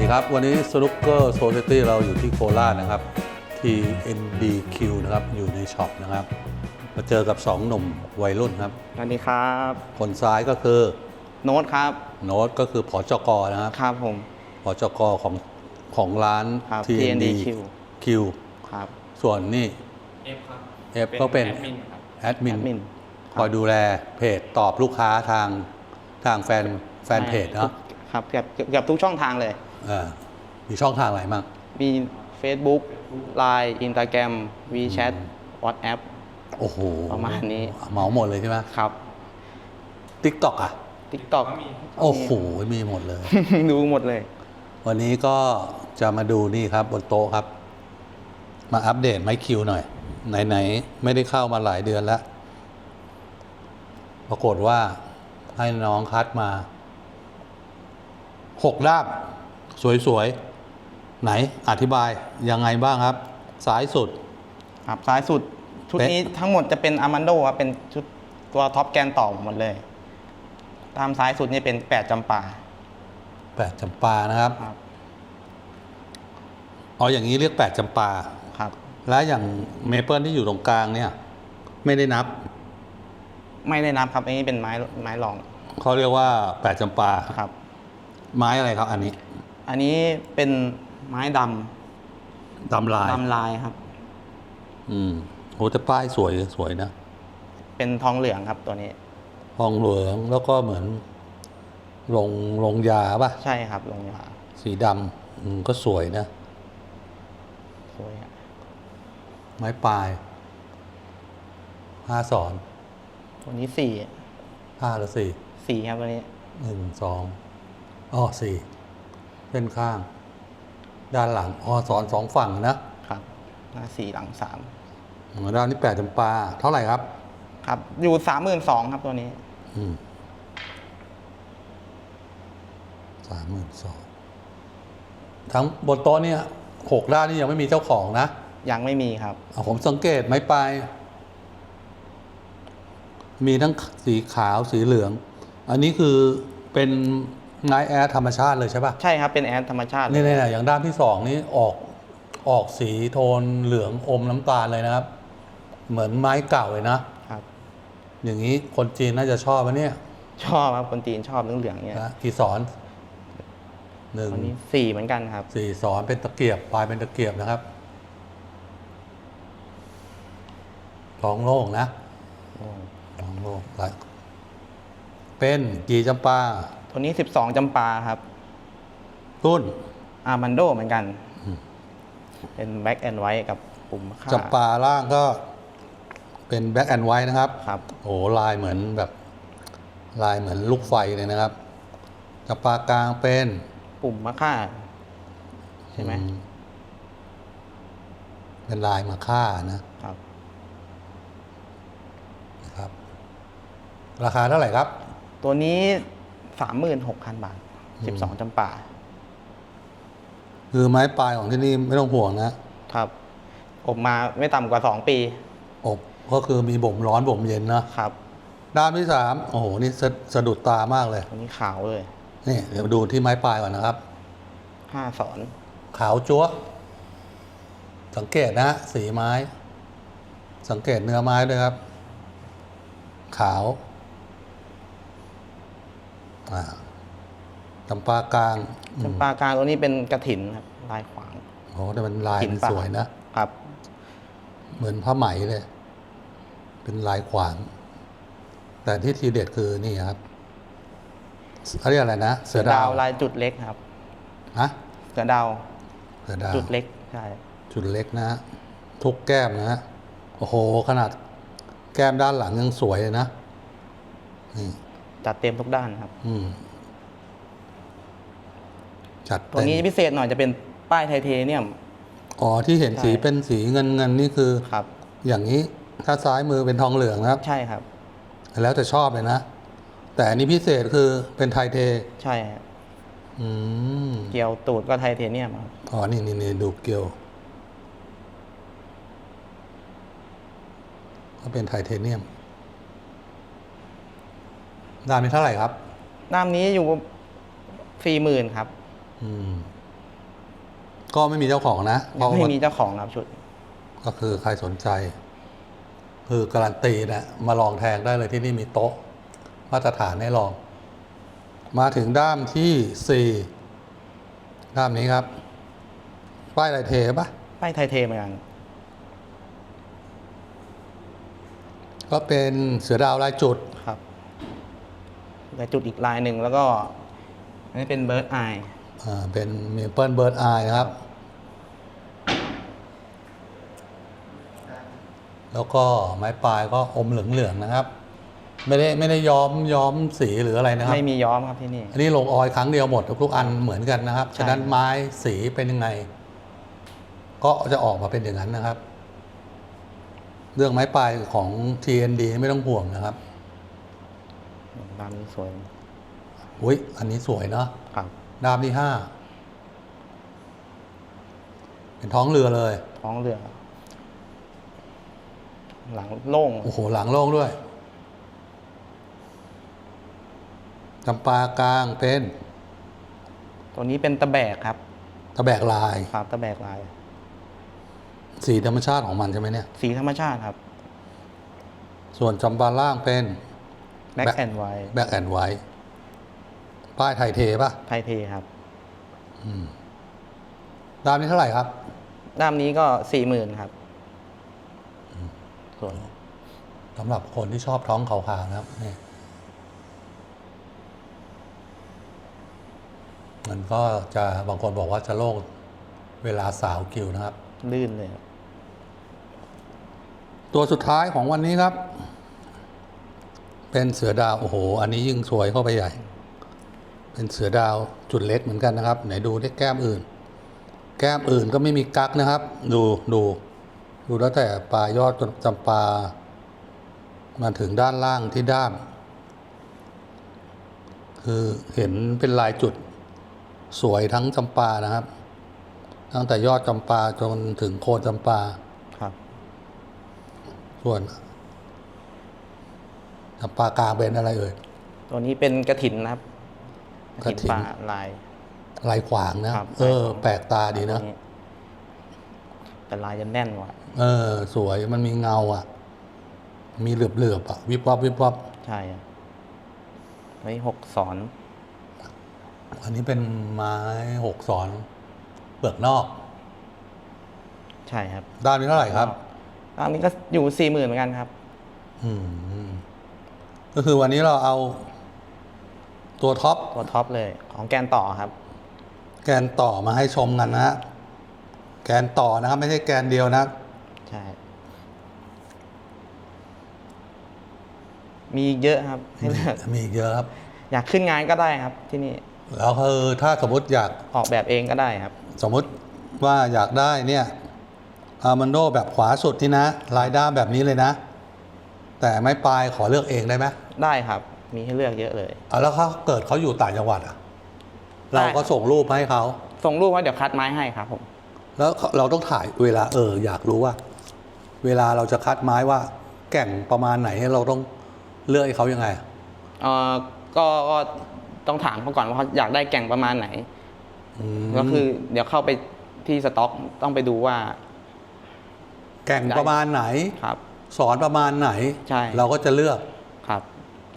ดีครับ วันนี้สนุกเกอร์โซ i ตี้เราอยู่ที่โคราชนะครับ TNDQ นะครับ อยู่ในช็อปนะครับ มาเจอกับ 2 หนุ่มวัยรุ่นครับ สวัสดีครับ คนซ้ายก็คือโน้ตครับ โน้ตก็คือผอจกนะครับครับผมผอจกของของร้าน ครับ TNDQ TNDQ ครับ ส่วนนี่เอฟครับ F ก็เป็น แอดมินครับ แอดมิน แอดมิน คอยดูแลเพจตอบลูกค้าทางทางแฟนแฟนเพจเนาะ ครับเกือบเกือบทุกช่องทางเลย เออมีช่องทางอะไรบ้างมี Facebook Line Instagram WeChat WhatsApp โอ้โหประมาณนี้ เหมาหมดเลยใช่ไหมครับทิกตอกอะ TikTok โอ้โห มีหมดเลย ดูหมดเลย วันนี้ก็จะมาดูนี่ครับบนโต๊ะครับ มาอัปเดตไมค์คิวหน่อย ไหน ๆ ไม่ได้เข้ามาหลายเดือนแล้ว ปรากฏว่าให้น้องคัดมาหกด้าม สวยๆ ไหนอธิบายยังไงบ้างครับ ซ้ายสุด ครับซ้ายสุด ชุดเป็นนี้ทั้งหมดจะเป็นอามันโดครับเป็นชุดตัวท็อปแกนต่อหมดเลย ตามซ้ายสุดนี่เป็นแปดจำปาแปดจำปานะครับครับอ๋ออย่างนี้เรียกแปดจำปาครับ แล้วอย่างเมเปิลที่อยู่ตรงกลางเนี่ย ไม่ได้นับ ไม่ได้นับครับอันนี้เป็นไม้ไม้รองเขาเรียกว่าแปดจำปาครับ ไม้อะไรครับอันนี้ อันนี้เป็นไม้ดดำลายำดำลายครับ อืมโหแต่ป้ายสวยสวยนะ เป็นทองเหลืองครับตัวนี้ ทองเหลืองแล้วก็เหมือนลงลงยาป่ะ ใช่ครับลงยา สีดำอืมก็สวยนะ สวยครับไม้ปลายห้าสอนตัวนี้สี่ห้าหรือสี่สี่ครับตัวนี้หนึ่งสองอ๋อสี่ เส้นข้าง ด้านหลังอ๋อสอนสองฝั่งนะครับหน้าสี่หลังสามอืมด้านนี้แปดจำปา เท่าไหร่ครับ ครับ อยู่สามหมื่นสองครับตัวนี้อืมสามหมื่นสองทั้งบนโต๊ะเนี่ยหกด้านนี่ยังไม่มีเจ้าของนะยังไม่มีครับอะผมสังเกตไม้ปลายมีทั้งสีขาวสีเหลือง อันนี้คือเป็น ไม้แอร์ธรรมชาติเลยใช่ปะใช่ครับเป็นแอดธรรมชาตินี่ๆๆอย่างด้านที่สองนี้ออกออกสีโทนเหลืองอมน้ำตาลเลยนะครับ เหมือนไม้เก่าเลยนะครับ อย่างนี้คนจีนน่าจะชอบอันเนี้ยชอบครับคนจีนชอบเหลืองๆเนี่ยนะกี่สอนหนึ่งตัวนี้สี่เหมือนกันครับ สี่สอนเป็นตะเกียบปลายเป็นตะเกียบนะครับท้องโล่งนะท้องโล่งหลายเป็นกี่จำปา ตัวนี้สิบสองจำปาครับ รุ่น อามันโดเหมือนกัน เป็นแบ็กแอนด์ไวท์กับปุ่มค่าจำปาล่างก็เป็นแบ็กแอนด์ไวท์นะครับ ครับ โอ้โหลายเหมือนแบบ ลายเหมือนลูกไฟเลยนะครับจำปากลางเป็นปุ่มมะค่า ใช่ไหมอืเป็นลายมาค่านะครับ นะครับ ราคาเท่าไหร่ครับ ตัวนี้ สามหมื่นหกพันบาทสิบสองจำปาคือไม้ปลายของที่นี่ไม่ต้องห่วงนะครับ อบมาไม่ต่ำกว่าสองปี อบก็คือมีบ่มร้อนบ่มเย็นนะครับ ด้านที่สามโอ้โหนี่สะสะดุดตามากเลยตัวนี้ขาวเลย นี่เดี๋ยวมาดูที่ไม้ปลายก่อนนะครับห้าสอน ขาวจั๊วะสังเกตนะฮะสีไม้ สังเกตเนื้อไม้ด้วยครับ ขาว อ่าจำปากลางอืมจำปากลางตัวนี้เป็นกระถินครับ ลายขวาง โอ้แต่มันลายหินมันป่าสวยนะ ครับ เหมือนผ้าไหมเลย เป็นลายขวาง แต่ที่ทีเด็ดคือนี่ครับเขาเรียกอะไรนะ เสือดาวลายจุดเล็กครับฮะเสือดาวเสือดาว จุดเล็กใช่ จุดเล็กนะฮะทุกแก้มนะฮะโอ้โห ขนาดแก้มด้านหลังยังสวยเลยนะ นี่ จัดเต็มทุกด้านครับอืมจัดตัวเต็มนี้พิเศษหน่อยจะเป็นป้ายไทเทเนียม อ๋อที่เห็นใช่ สีเป็นสีเงินเงินนี่คือ ครับ อย่างนี้ถ้าซ้ายมือเป็นทองเหลืองนะครับ ใช่ครับ แล้วแต่ชอบเลยนะ แต่อันนี้พิเศษคือเป็นไทเท ใช่ครับอืมเกียวตูดก็ไทเทเนียมครับอ๋อนี่นี่นี่ดูเกลียว ก็เป็นไทเทเนียม ด้านนี้เท่าไหร่ครับด้ามนี้อยู่สี่หมื่นครับ อืม ก็ไม่มีเจ้าของนะเพราะไม่ว่ามีเจ้าของครับชุด ก็คือใครสนใจ คือการันตีนะมาลองแทงได้เลยที่นี่มีโต๊ะ มาตรฐานให้ลอง มาถึงด้ามที่สี่ด้ามนี้ครับ ป้ายลายเทปะป้ายไทยเทเหมือนกัน ก็เป็นเสือดาวลายจุดครับ แต่จุดอีกลายหนึ่งแล้วก็ อันนี้เป็นเบิร์ดไออ่าเป็นเมเปิลเบิร์ดอายนะครับ แล้วก็ไม้ปลายก็อมเหลืองๆนะครับ ไม่ได้ไม่ได้ย้อมย้อมสีหรืออะไรนะครับ ไม่มีย้อมครับที่นี่ อันนี้ลงออยล์ครั้งเดียวหมดทุกๆอันเหมือนกันนะครับใช่ฉะนั้นไม้สีเป็นยังไง ก็จะออกมาเป็นอย่างนั้นนะครับ เรื่องไม้ปลายของ TND ไม่ต้องห่วงนะครับ ดำนี้สวยอุ้ยอันนี้สวยเนาะครับดามที่ห้าเป็นท้องเรือเลย ท้องเรือ หลังโล่งโอ้โหหลังโล่งด้วยจำปากลางเป็น ตัวนี้เป็นตะแบกครับ ตะแบกลายครับตะแบกลาย สีธรรมชาติของมันใช่ไหมเนี่ย สีธรรมชาติครับ ส่วนจำปาล่างเป็น แบ็ก Black แอนด์ไวแบ็กแอนด์ไวป้ายไทยเทป่ะ ไทยเทครับดามนี้เท่าไหร่ครับ ด้ามนี้ก็สี่หมื่นครับสวยสำหรับคนที่ชอบท้องขาวๆนะครับนี่มันก็จะบางคนบอกว่าจะโล่งเวลาสาวกิวนะครับ ลื่นเลยครับตัวสุดท้ายของวันนี้ครับ เป็นเสือดาวโอ้โห อันนี้ยิ่งสวยเข้าไปใหญ่ เป็นเสือดาวจุดเล็กเหมือนกันนะครับ ไหนดูที่แก้มอื่น แก้มอื่นก็ไม่มีกั๊กนะครับ ดูดูดูแล้วแต่ปลายยอดจำปามาถึงด้านล่างที่ด้ามคือเห็นเป็นลายจุดสวยทั้งจำปานะครับ ตั้งแต่ยอดจำปาจนถึงโคนจำปาครับ ส่วน จำปากลางเป็นอะไรเอ่ยตัวนี้เป็นกระถินนะครับกฐินป่าลาย ลายขวางนะ ครับ เออ แปลกตาดีนะ แต่ลายจะแน่นกว่าเออ สวยมันมีเงาอะ มีเหลือบเหลือบๆอะ วิบวับวิบวับใช่ครับไว้หกสอนอันนี้เป็นไม้หกสอนเปลือกนอก ใช่ครับด้านนี้เท่าไหร่ครับด้ามนี้ก็อยู่สี่หมื่นเหมือนกันครับ อืม ก็คือวันนี้เราเอาตัวท็อปตัวท็อปเลยของแกนต่อครับ แกนต่อมาให้ชมกันนะฮะแกนต่อนะครับ ไม่ใช่แกนเดียวนะครับใช่มีเยอะครับให้เลือกมีอีกเยอะครับ อยากขึ้นงานก็ได้ครับที่นี่แล้วคือถ้าสมมติอยากออกแบบเองก็ได้ครับ สมมติว่าอยากได้เนี่ยอาร์มันโดแบบขวาสุดนี่นะลายด้ามแบบนี้เลยนะ แต่ไม่ปลายขอเลือกเองได้ไหม ได้ครับ มีให้เลือกเยอะเลย อะแล้วเขาเกิดเขาอยู่ต่างจังหวัดอะเราก็ได้ส่งรูปมาให้เขา ส่งรูปว่าเดี๋ยวคัดไม้ให้ครับผม แล้วเราต้องถ่ายเวลาเอออยากรู้ว่า เวลาเราจะคัดไม้ว่า แก่งประมาณไหนเราต้องเลือกให้เขายังไง เออก็ก็ต้องถามเขาก่อนว่าเขาอยากได้แก่งประมาณไหน อืมก็คือเดี๋ยวเข้าไปที่สต็อกต้องไปดูว่าแก่งประมาณไหน ครับ สอนประมาณไหน ใช่ เราก็จะเลือก ครับ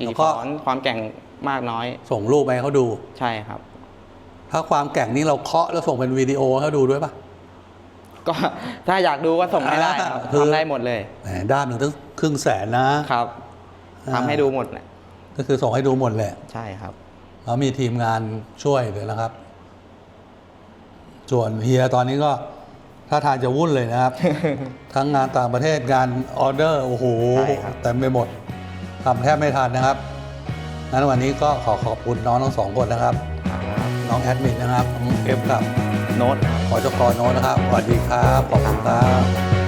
แล้กี่วก็สอนความแก่งมากน้อย ส่งรูปไปให้เขาดู ใช่ครับ ถ้าความแก่งนี้เราเคาะแล้วส่งเป็นวิดีโอให้เขาดูด้วยปะก็ถ้าอยากดูก็ส่งให้ได้ครับอ่าคือทำได้หมดเลยแหมด้านหนึ่งตั้งครึ่งแสนนะครับอ่าทำให้ดูหมดนะก็คือส่งให้ดูหมดแหละใช่ครับแล้วมีทีมงานช่วยเลยนะครับ ส่วนเฮียตอนนี้ก็ถ้าทางจะวุ่นเลยนะครับ ทั้งงานต่างประเทศงานออเดอร์โอ้โหใช่ครับเต็มไปหมด ทำแทบไม่ทันนะครับนั้นวันนี้ก็ขอขอบคุณน้องทั้งสองคนนะครับ น้องแอดมินนะครับน้องเอฟกับโน้ตขอจกรโน้ตนะครับสวัสดีครับขอบคุณครับ